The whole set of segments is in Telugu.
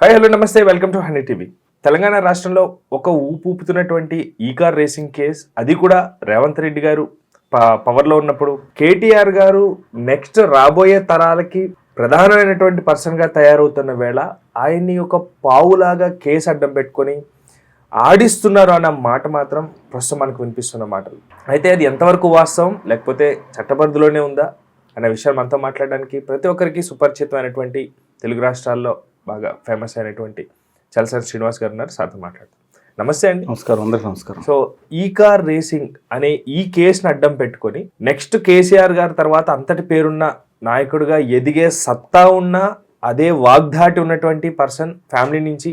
హాయ్ హలో నమస్తే welcome to honey TV Telangana రాష్ట్రంలో ఒక ఊపు ఊపుతున్నటువంటి ఈ కార్ రేసింగ్ కేస్ అది కూడా రేవంత్ రెడ్డి గారు ప- పవర్లో ఉన్నప్పుడు. కేటీఆర్ గారు నెక్స్ట్ రాబోయే తరాలకి ప్రధానమైనటువంటి పర్సన్గా తయారవుతున్న వేళ ఆయన్ని ఒక పావులాగా కేసు అడ్డం పెట్టుకొని ఆడిస్తున్నారు అన్న మాట మాత్రం ప్రస్తుతం మనకు వినిపిస్తున్న మాటలు. అయితే అది ఎంతవరకు వాస్తవం లేకపోతే చట్టబద్ధలోనే ఉందా అనే విషయాలు మనతో మాట్లాడడానికి ప్రతి ఒక్కరికి సుపరిచితమైనటువంటి తెలుగు రాష్ట్రాల్లో బాగా ఫేమస్ అయినటువంటి చలసరి శ్రీనివాస్ గారు ఉన్నారు. సార్తో మాట్లాడతాం నమస్తే అండి. నమస్కారం అందరికి నమస్కారం. సో ఈ కార్ రేసింగ్ అనే ఈ కేసును అడ్డం పెట్టుకొని నెక్స్ట్ కేసీఆర్ గారి తర్వాత అంతటి పేరున్న నాయకుడిగా ఎదిగే సత్తా ఉన్న అదే వాగ్దాటి ఉన్నటువంటి పర్సన్ ఫ్యామిలీ నుంచి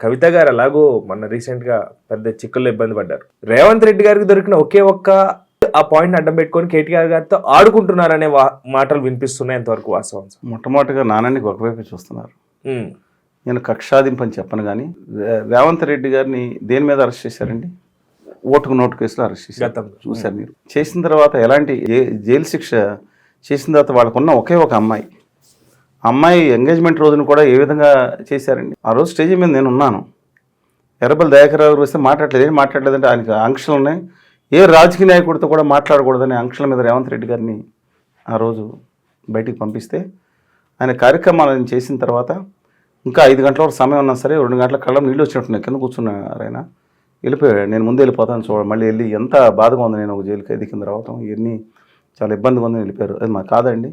కవిత గారు ఎలాగో మొన్న రీసెంట్గా పెద్ద చిక్కుల్లో ఇబ్బంది పడ్డారు. రేవంత్ రెడ్డి గారికి దొరికిన ఒకే ఒక్క ఆ పాయింట్ అడ్డం పెట్టుకొని కేటీఆర్ గారితో ఆడుకుంటున్నారనే వా- మాటలు వినిపిస్తున్నాయి ఎంతవరకు వాస్తవం మొట్టమొదటిగా నాన్నని ఒకవైపు చూస్తున్నారు. నేను కక్షాదింపు అని చెప్పను కానీ రేవంత్ రెడ్డి గారిని దేని మీద అరెస్ట్ చేశారండి? ఓటుకు నోటు కేసులో అరెస్ట్ చేశారు. చూశారు మీరు. చేసిన తర్వాత ఎలాంటి జైలు శిక్ష చేసిన తర్వాత వాళ్ళకున్న ఒకే ఒక అమ్మాయి. అమ్మాయి ఎంగేజ్మెంట్ రోజున కూడా ఏ విధంగా చేశారండి? ఆ రోజు స్టేజ్ మీద నేను ఉన్నాను. ఎర్రబల్ దయాకర్ గారు వస్తే మాట్లాడలేదు. ఏం మాట్లాడలేదంటే ఆయనకి ఆంక్షలు ఉన్నాయి. ఏ రాజకీయ నాయకుడితో కూడా మాట్లాడకూడదని ఆంక్షల మీద రేవంత్ రెడ్డి గారిని ఆ రోజు బయటికి పంపిస్తే ఆయన కార్యక్రమాలను చేసిన తర్వాత ఇంకా ఐదు గంటల వరకు సమయం ఉన్నా సరే రెండు గంటల కళ్ళం నీళ్ళు వచ్చినట్టున్నాయి. కింద కూర్చున్నారు ఆయన వెళ్ళిపోయాడు. నేను ముందు వెళ్ళిపోతాను చూడ మళ్ళీ వెళ్ళి ఎంత బాధగా ఉంది నేను ఒక జైలు ఖైదీ కింద రావటం ఇవన్నీ చాలా ఇబ్బందిగా ఉందని వెళ్ళిపోయారు. అది మా కాదండి.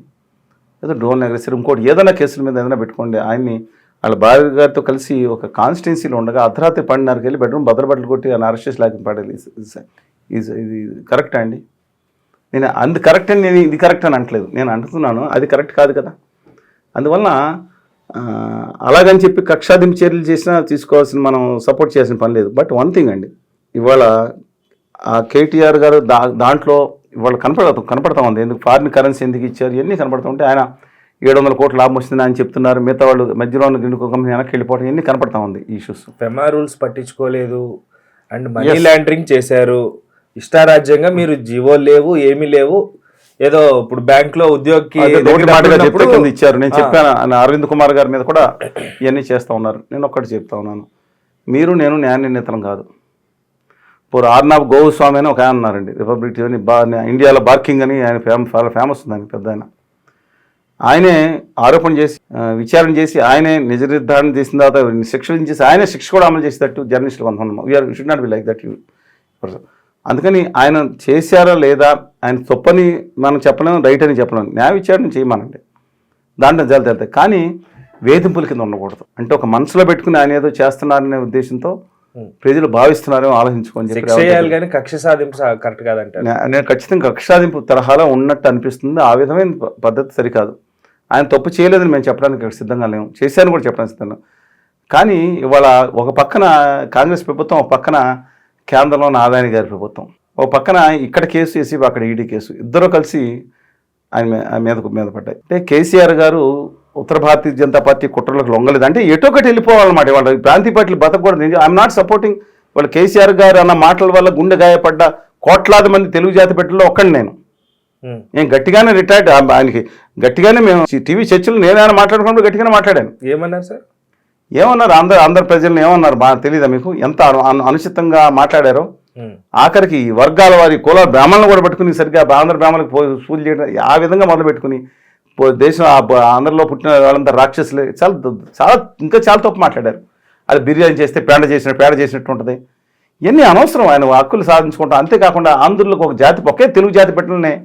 ఏదో డ్రోన్ ఎగరేసారు ఇంకోటి ఏదైనా కేసుల మీద ఏదైనా పెట్టుకోండి. ఆయన్ని వాళ్ళ భార్య గారితో కలిసి ఒక కాన్స్టిట్యున్సీలో ఉండగా అర్ధరాత్రి పన్నెండున్నరకి వెళ్ళి బెడ్రూమ్ బద్దలు కొట్టి ఆయన అరెస్ట్ చేసి లాగిన పడాలి ఇది ఇది కరెక్టా అండి? నేను అంది కరెక్ట్ అని నేను ఇది కరెక్ట్ అని అంటలేదు నేను అంటున్నాను అది కరెక్ట్ కాదు కదా. అందువలన అలాగని చెప్పి కక్షాదింపు చర్యలు చేసినా తీసుకోవాల్సిన మనం సపోర్ట్ చేయాల్సిన పని లేదు. బట్ వన్ థింగ్ అండి ఇవాళ ఆ కేటీఆర్ గారు దా దాంట్లో ఇవాళ కనపడతాం కనపడతా ఉంది. ఎందుకు? ఫారిన్ కరెన్సీ ఎందుకు ఇచ్చారు? ఇవన్నీ కనపడతా ఉంటే ఆయన ఏడు వందల కోట్ల లాభం వస్తుంది అని చెప్తున్నారు. మిగతా వాళ్ళు మధ్యలో ఉన్న గిండుకో కంపెనీ వెనక్కి వెళ్ళిపోవడం ఇవన్నీ కనపడతా ఉంది ఈ ఇష్యూస్ ఫెమా రూల్స్ పట్టించుకోలేదు. అండ్ మనీ లాండరింగ్ చేశారు. ఇష్టారాజ్యంగా మీరు జీవో లేవు ఏమీ లేవు. ఏదో ఇప్పుడు బ్యాంక్లో ఉద్యోగికి ఇచ్చారు. నేను చెప్పాను అరవింద్ కుమార్ గారి మీద కూడా ఇవన్నీ చేస్తూ ఉన్నారు. నేను ఒక్కటి చెప్తా ఉన్నాను. మీరు నేను న్యాయ నిర్ణీతలం కాదు. ఇప్పుడు ఆర్నాబ్ గోస్వామి అని ఒక ఆయన ఉన్నారండి. రిపబ్లిక్ టీవీ అని బా ఇండియాలో బార్కింగ్ అని ఆయన ఫేమ చాలా ఫేమస్ ఉంది ఆయన పెద్ద ఆయన. ఆయనే ఆరోపణ చేసి విచారణ చేసి ఆయనే నిజ నిర్ధారణ చేసిన తర్వాత శిక్ష విధించేసి ఆయనే శిక్ష కూడా అమలు చేసేటట్టు జర్నలిస్టులు కొంతమంది we are should not be like that you అందుకని ఆయన చేశారా లేదా ఆయన తప్పని మనం చెప్పలేము రైట్ అని చెప్పలేము. న్యాయ విచారణ చేయమనండి. దాంట్లో జల్ తేలుతాయి కానీ వేధింపుల కింద ఉండకూడదు. అంటే ఒక మనసులో పెట్టుకుని ఆయన ఏదో చేస్తున్నారనే ఉద్దేశంతో. ప్రజలు భావిస్తున్నారేమో ఆలోచించుకొని చెప్పి కానీ కక్ష సాధింపు కరెక్ట్ కాదంటారు. నే- నేను ఖచ్చితంగా కక్షాదింపు తరహాలో ఉన్నట్టు అనిపిస్తుంది. ఆ విధమైన పద్ధతి సరికాదు. ఆయన తప్పు చేయలేదని మేము చెప్పడానికి సిద్ధంగా లేము. చేశాను కూడా చెప్పడానికి సిద్ధంగా కానీ ఇవాళ ఒక పక్కన కాంగ్రెస్ ప్రభుత్వం ఒక పక్కన కేంద్రంలో ఉన్న ఆదాని గారి ప్రభుత్వం. ఒక పక్కన ఇక్కడ కేసు వేసి అక్కడ ఈడీ కేసు. ఇద్దరు కలిసి ఆయన ఆయన మీదకు మీద పడ్డాయి. అంటే కేసీఆర్ గారు ఉత్తర భారతీయ జనతా పార్టీ కుట్రలకు లొంగలేదు. అంటే ఎటో ఒకటి వెళ్ళిపోవాలన్నమాట. వాళ్ళ ప్రాంతీయ పార్టీలు బతకూడదు. ఐఎమ్ నాట్ సపోర్టింగ్ వాళ్ళు కేసీఆర్ గారు అన్న మాటల వల్ల గుండె గాయపడ్డ కోట్లాది మంది తెలుగు జాతి బిడ్డల్లో ఒక్కడి నేను. నేను గట్టిగానే రిటైర్డ్ ఆయనకి గట్టిగానే మేము టీవీ చర్చలు నేనైనా మాట్లాడుకున్నప్పుడు గట్టిగానే మాట్లాడాను. ఏమన్నారు సార్? ఏమన్నారు? అందరు అందరు ప్రజలను ఏమన్నారు? బాగా తెలియదా మీకు? ఎంత అను- అను- అనుచితంగా మాట్లాడారో. ఆఖరికి ఈ వర్గాల వారి కుల బ్రాహ్మణులు కూడా పెట్టుకుని సరిగ్గా ఆంధ్ర బ్రాహ్మణులకు పూజలు పూజ చేయడం ఆ విధంగా మొదలు పెట్టుకుని పో- దేశం ఆ ఆంధ్రలో పుట్టిన వాళ్ళంతా రాక్షసులే. చాలా చాలా ఇంకా చాలా తప్పు మాట్లాడారు. అది బిర్యానీ చేస్తే పేడ చేసిన పేడ చేసినట్టు ఉంటుంది. ఇవన్నీ అనవసరం. ఆయన హక్కులు సాధించుకుంటాం. అంతేకాకుండా ఆంధ్రులకు ఒక జాతి ఒకే తెలుగు జాతి పెట్టడమే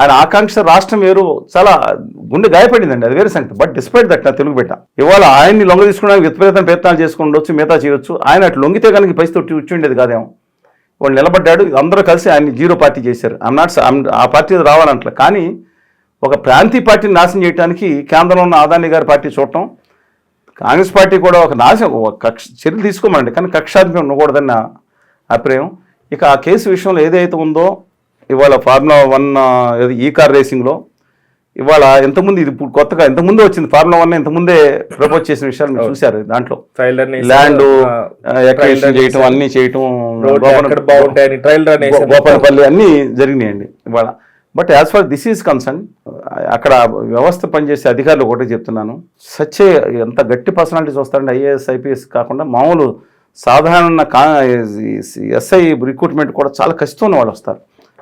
ఆయన ఆకాంక్ష రాష్ట్రం వేరు. చాలా గుండె గాయపడిందండి. అది వేరే సంగతి. బట్ డిస్పైట్ దట్ నా తెలుగు బిడ్డ. ఇవాళ ఆయన్ని లొంగ తీసుకోవడానికి విపరీతం ప్రయత్నాలు చేసుకుని ఉండొచ్చు మిగతా చేయొచ్చు. ఆయన అటు లొంగితే కనుక ఈ పరిస్థితి వచ్చి ఉండేది కాదేమో. వాళ్ళు నిలబడ్డాడు అందరూ కలిసి ఆయన్ని జీరో పార్టీ చేశారు. ఐఎమ్ నాట్ ఆ పార్టీ రావాలంటలే. కానీ ఒక ప్రాంతీయ పార్టీని నాశనం చేయడానికి కేంద్రంలో ఉన్న ఆదాని గారి పార్టీ చూడటం కాంగ్రెస్ పార్టీ కూడా ఒక నాశనం ఒక కక్ష చర్యలు తీసుకోమండి. కానీ కక్షాధిపం ఉండకూడదని నా అభిప్రాయం. ఇక ఆ కేసు విషయంలో ఏదైతే ఉందో ఇవాళ ఫార్ములా వన్ ఈ కార్ రేసింగ్లో ఇవాళ ఎంతమంది ఇది ఇప్పుడు కొత్తగా ఇంతకుముందు వచ్చింది ఫార్ములా వన్ ఇంతకుముందే ప్రపోజ్ చేసిన విషయాలు మీరు చూశారు దాంట్లో. ల్యాండ్ ఎక్వేషన్ రన్ చేయటం అన్ని చేయటం రోడ్లు గోపన- ఎక్కడ బాగుంటాయని ట్రైల్ రన్ వేసి గో- గోపనపల్లి అన్నీ జరిగినాయండి ఇవాళ. But as far this is concern అక్కడ వ్యవస్థ పనిచేసే అధికారులు ఒకటే చెప్తున్నాను. సచ్చే ఎంత గట్టి పర్సనాలిటీస్ వస్తారంటే ఐఏఎస్ ఐపీఎస్ కాకుండా మామూలు సాధారణ కా ఎస్ఐ రిక్రూట్మెంట్ కూడా చాలా కష్టం ఉన్న వాళ్ళు వస్తారు.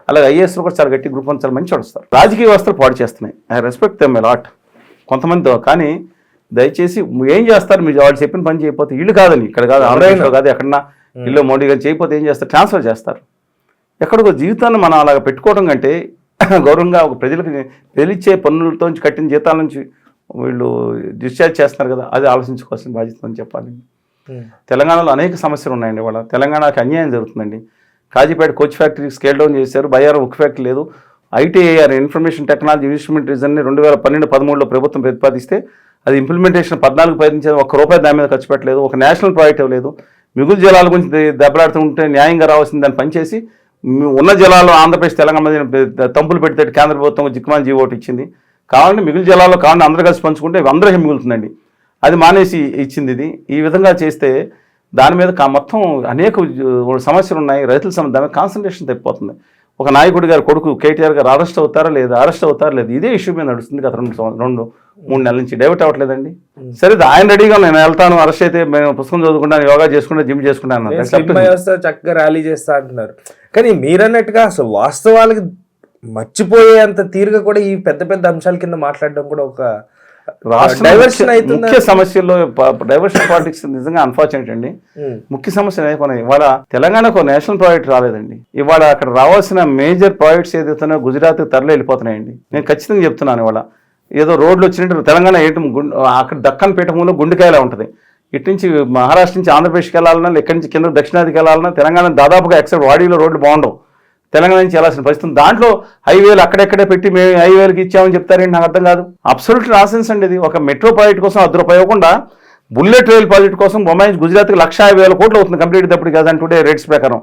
అలాగే ఐఏఎస్లో కూడా చాలా గట్టి గ్రూప్ చాలా మంచి వస్తారు. రాజకీయ వ్యవస్థలు పాడు చేస్తున్నాయి. ఐ రెస్పెక్ట్ దెమ్ లాట్ కొంతమందితో కానీ దయచేసి ఏం చేస్తారు? మీరు వాళ్ళు చెప్పిన పని చేయకపోతే ఇల్లు కాదని ఇక్కడ కాదు ఆంధ్రప్రదేశ్లో కాదు ఎక్కడన్నా ఇల్లు మోడీ గారు చేయకపోతే ఏం చేస్తారు? ట్రాన్స్ఫర్ చేస్తారు. ఎక్కడికో జీవితాన్ని మనం అలాగ పెట్టుకోవడం కంటే గౌరవంగా ఒక ప్రజలకు తెలిచ్చే పన్నులతో కట్టిన జీతాల నుంచి వీళ్ళు డిశ్చార్జ్ చేస్తున్నారు కదా అది ఆలోచించుకోవాల్సిన బాధ్యత అని చెప్పాలి తెలంగాణలో అనేక సమస్యలు ఉన్నాయండి వాళ్ళ. తెలంగాణకి అన్యాయం జరుగుతుందండి. Kazipet coach factory scale down చేశారు. బయ్యారం ఉక్కు ఫ్యాక్టరీ లేదు. ఐటీఐఆర్ ఇన్ఫర్మేషన్ టెక్నాలజీ ఇన్వెస్ట్మెంట్ రిజన్ని రెండు వేల పన్నెండు పదమూడులో ప్రభుత్వం ప్రతిపాదిస్తే అది ఇంప్లిమెంటేషన్ పద్నాలుగు ప్రయత్నించారు ఒక్క రూపాయి దాని మీద ఖర్చు పెట్టలేదు. ఒక నేషనల్ ప్రాజెక్ట్ ఇవ్వలేదు. మిగులు జలాల గురించి దెబ్బలాడుతుంటే న్యాయంగా రావాల్సింది దాన్ని పనిచేసి ఉన్న జలాల్లో ఆంధ్రప్రదేశ్ తెలంగాణ మీద తంపులు పెడితే కేంద్ర ప్రభుత్వం జిక్మాన్ జీవో ఒకటి ఇచ్చింది. కావాలంటే మిగులు జలాల్లో కావాలంటే అందరూ కలిసి పంచుకుంటే ఇవి అందరికీ మిగులుతుందండి. అది మానేసి ఇచ్చింది ఇది. ఈ విధంగా చేస్తే దాని మీద కా- మొత్తం అనేక సమస్యలు ఉన్నాయి రైతుల సమస్య దాని మీద కాన్సన్ట్రేషన్ తప్పిపోతుంది. ఒక నాయకుడి గారు కొడుకు కేటీఆర్ గారు అరెస్ట్ అవుతారా లేదా అరెస్ట్ అవుతారా లేదా ఇదే ఇష్యూ మీద నడుస్తుంది గత రెండు రెండు మూడు నెలల నుంచి. డైవర్ట్ అవ్వట్లేదండి. సరే ఆయన రెడీగా నేను వెళ్తాను అరెస్ట్ అయితే మేము పుస్తకం చదువుకుంటాను యోగా చేసుకుంటా జిమ్ చేసుకుంటాను చక్కగా ర్యాలీ చేస్తా అంటున్నారు. కానీ మీరన్నట్టుగా అసలు వాస్తవాలకి మర్చిపోయే అంత తీరుగా కూడా ఈ పెద్ద పెద్ద అంశాల కింద మాట్లాడడం కూడా ఒక రాష్ట్రం ముఖ్య- సమస్యల్లో డైవర్షన్ పాలిటిక్స్ నిజంగా అన్ఫార్చునేట్ అండి. ముఖ్య సమస్య కొన్ని ఇవాళ తెలంగాణకు నేషనల్ ప్రాజెక్ట్ రాలేదండి. ఇవాళ అక్కడ రావాల్సిన మేజర్ ప్రాజెక్ట్స్ ఏదైతే గుజరాత్ తరలి వెళ్ళిపోతున్నాయండి నేను ఖచ్చితంగా చెప్తున్నాను ఇవాళ. ఏదో రోడ్లు వచ్చినట్టు తెలంగాణ ఏంటి అక్కడ దక్కన్ పీఠంలో గుండెకాయలా ఉంటుంది. ఇటు నుంచి మహారాష్ట్ర నుంచి ఆంధ్రప్రదేశ్కి వెళ్ళాలన్నా ఇక్కడి నుంచి కింద దక్షిణాదికి వెళ్ళాలన్నా తెలంగాణ దాదాపుగా ఎక్సెప్ట్ వాడీలో రోడ్లు బాగుండవు. తెలంగాణ నుంచి వెళ్ళాల్సిన పరిస్థితి దాంట్లో హైవేలు అక్కడెక్కడే పెట్టి మేము హైవేలకు ఇచ్చామని చెప్తారేంటి? నాకు అర్థం కాదు. అబ్సల్యూట్ నాసెన్స్ అండి ఇది. ఒక మెట్రో ప్రాజెక్ట్ కోసం అర్ధ రూపాయి బుల్లెట్ రైల్ ప్రాజెక్ట్ కోసం బొమ్మాయి గుజరాత్కి లక్ష యాభై వేల కోట్లు అవుతుంది కంప్లీట్ తప్పుడు కదా టుడే రేట్స్ ప్రకారం.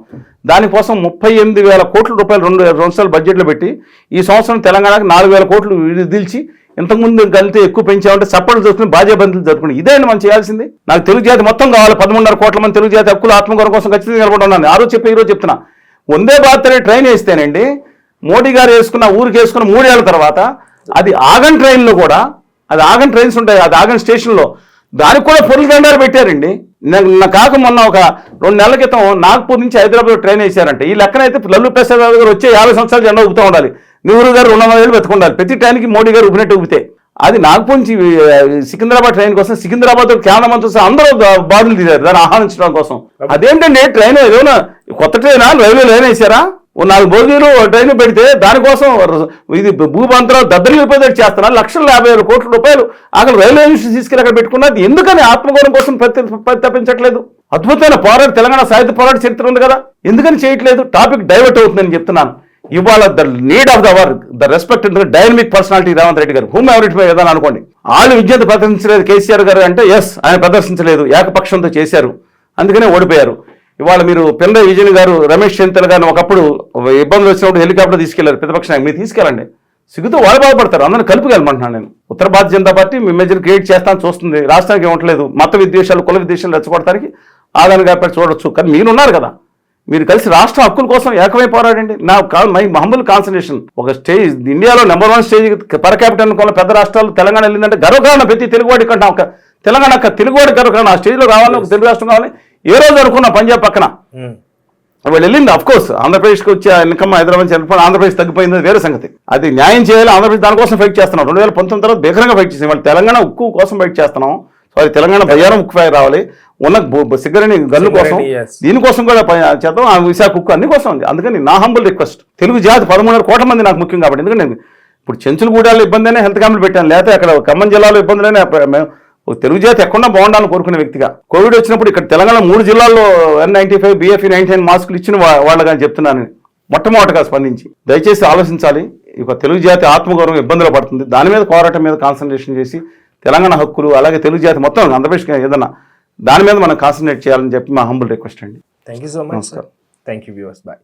దానికోసం ముప్పై ఎనిమిది వేల కోట్ల రూపాయలు రెండు రెండు సంవత్సరాలు బడ్జెట్లో పెట్టి ఈ సంవత్సరం తెలంగాణకు నాలుగు వేల కోట్లు విధిల్చి ఇంతకుముందు కలితే ఎక్కువ పెంచామంటే చప్పట్లు చూసుకుని బాధ్యబంతులు జరుపుకుని ఇదే మనం చేయాల్సింది. నాకు తెలుగు జాతి మొత్తం కావాలి. పదమూడున్నర కోట్ల మంది తెలుగు జాతి హక్కులు ఆత్మగౌరవం కోసం ఖచ్చితంగా నిలబడి ఉన్నాను ఆ రోజు చెప్పి ఈ రోజు చెప్తున్నా. వందే భారత్ ట్రైన్ వేస్తేనండి మోడీ గారు వేసుకున్న ఊరికి వేసుకున్న మూడేళ్ళ తర్వాత అది ఆగన్ ట్రైన్లో కూడా అది ఆగన్ ట్రైన్స్ ఉంటాయి అది ఆగన్ స్టేషన్లో. దానికి కూడా పొరుగు దండాలు పెట్టారండి. నా- కాక మొన్న ఒక రెండు నెలల క్రితం నాగ్పూర్ నుంచి హైదరాబాద్ ట్రైన్ వేశారంటే. ఈ లెక్కనైతే లల్లు ప్రసాద్ గారు వచ్చే యాభై సంవత్సరాలు జెండా ఊపుతూ ఉండాలి. నెహ్రూ గారు రెండు వందల ఏళ్ళు బతుకుండాలి ప్రతి ట్రైన్కి మోడీ గారు ఊపినట్టు ఊపితే. అది నాగ్పూర్ నుంచి సికింద్రాబాద్ ట్రైన్ కోసం సికింద్రాబాద్ కేంద్ర మంత్రులు అందరూ బాధలు తీరారు దాన్ని ఆహ్వానించడం కోసం. అదేంటండి ట్రైన్ ఏదైనా కొత్త ట్రైనా రైల్వే లైన్ వేసారా? ఓ నాలుగు బోగీలు ట్రైన్ పెడితే దానికోసం ఇది దద్దలు వెళ్ళిపోయేది చేస్తున్నారు. లక్షల యాభై వేల కోట్ల రూపాయలు అక్కడ రైల్వే ఇండస్ట్రీ తీసుకెళ్ళి అక్కడ పెట్టుకున్నది ఎందుకని ఆత్మగౌరవం కోసం ప్రతి- తప్పించట్లేదు అద్భుతమైన పోరాట తెలంగాణ సాహిత్య పోరాట చరిత్ర ఉంది కదా. ఎందుకని చేయట్లేదు? టాపిక్ డైవర్ట్ అవుతుందని చెప్తున్నాను. ఇవాళ the need of the hour the respect dynamic personality Revanth Reddy గారు హూమ్ ఎవరిట్ ఏదైనా అనుకోండి. వాళ్ళు విద్యను ప్రదర్శించలేదు కేసీఆర్ గారు అంటే ఎస్ ఆయన ప్రదర్శించలేదు ఏకపక్షంతో చేశారు అందుకనే ఓడిపోయారు. ఇవాళ మీరు పిల్లల విజయన్ గారు రమేష్ చెంతల్ గారిని ఒకప్పుడు ఇబ్బందులు వచ్చినప్పుడు హెలికాప్టర్ తీసుకెళ్ళారు ప్రతిపక్ష మీరు తీసుకెళ్ళండి. సిగ్గుతో వాళ్ళు బాధపడతారు అందరిని కలిపికెళ్ళమంటున్నాను నేను. ఉత్తర భారతీయ జనతా పార్టీ మీ మెజర్ క్రియేట్ చేస్తాను చూస్తుంది రాష్ట్రానికి ఏమట్లేదు మత విద్వేషాలు కుల విద్వేషాలు రెచ్చగొడటానికి ఆదాయం గారి చూడొచ్చు కానీ మీరున్నారు కదా. మీరు కలిసి రాష్ట్ర హక్కుల కోసం ఏకమై పోరాడండి. నా మై మహమ్మల్ కాన్సన్ట్రేషన్ ఒక స్టేజ్ ఇండియాలో number one stage per capital అనుకున్న పెద్ద రాష్ట్రాలు తెలంగాణ వెళ్ళిందంటే గర్వకారణం ప్రతి తెలుగువాడి కంటే ఒక తెలంగాణ తెలుగువాడి గర్వకారణం ఆ స్టేజ్లో కావాలి ఒక తెలుగు రాష్ట్రం కావాలి. ఏ రోజు అనుకున్నా పంజాబ్ పక్కన. వాళ్ళు వెళ్ళింది అఫ్ కోర్స్ ఆంధ్రప్రదేశ్కి వచ్చే ఇన్కమ్ హైదరాబాద్ వెళ్ళిపోయి ఆంధ్రప్రదేశ్ తగ్గిపోయింది వేరే సంగతి. అది న్యాయం చేయాలి ఆంధ్రప్రదేశ్ దానికోసం ఫైట్ చేస్తున్నాం. రెండు వేల పంతొమ్మిది తర్వాత భీకరంగా ఫైట్ చేసాం. వాళ్ళు తెలంగాణ ఉక్కు కోసం ఫైట్ చేస్తున్నాం. సారీ తెలంగాణ బయ్యారం ఫైర్ రావాలి. ఉన్న సిగ్గరేణి గన్ను కోసం. దీనికోసం కూడా చేద్దాం. ఆ విశాఖ ఉక్కు అన్ని కోసం ఉంది. అందుకని నా హంబుల్ రిక్వెస్ట్ తెలుగు జాతి పదమూడున్నర కోట్ల మంది నాకు ముఖ్యం కాబట్టి. ఎందుకంటే నేను ఇప్పుడు చెంచులగూడలో ఇబ్బంది అయినా హెల్త్ క్యాంపులు పెట్టాను. లేకపోతే అక్కడ ఖమ్మం జిల్లాలో ఇబ్బందులైనా మేము తెలుగు జాతి ఎక్కడన్నా బాగుండాలని కోరుకునే వ్యక్తిగా. కోవిడ్ వచ్చినప్పుడు ఇక్కడ తెలంగాణ మూడు జిల్లాల్లో N ninety five BFE ninety nine మాస్కులు ఇచ్చిన వా- వాళ్ళగా చెప్తున్నాను. మొట్టమొదటిగా స్పందించి. దయచేసి ఆలోచించాలి. ఇక తెలుగు జాతి ఆత్మగౌరవం ఇబ్బందులు పడుతుంది. దాని మీద పోరాటం మీద కాన్సన్ట్రేషన్ చేసి తెలంగాణ హక్కులు అలాగే తెలుగు జాతి మొత్తం ఆంధ్రప్రదేశ్ ఏదన్నా దాని మీద మనం కాన్సన్ట్రేట్ చేయాలని చెప్పి మా హంబుల్ రిక్వెస్ట్ అండి. థ్యాంక్ యూ సో మచ్ నమస్కారం. Thank you viewers bye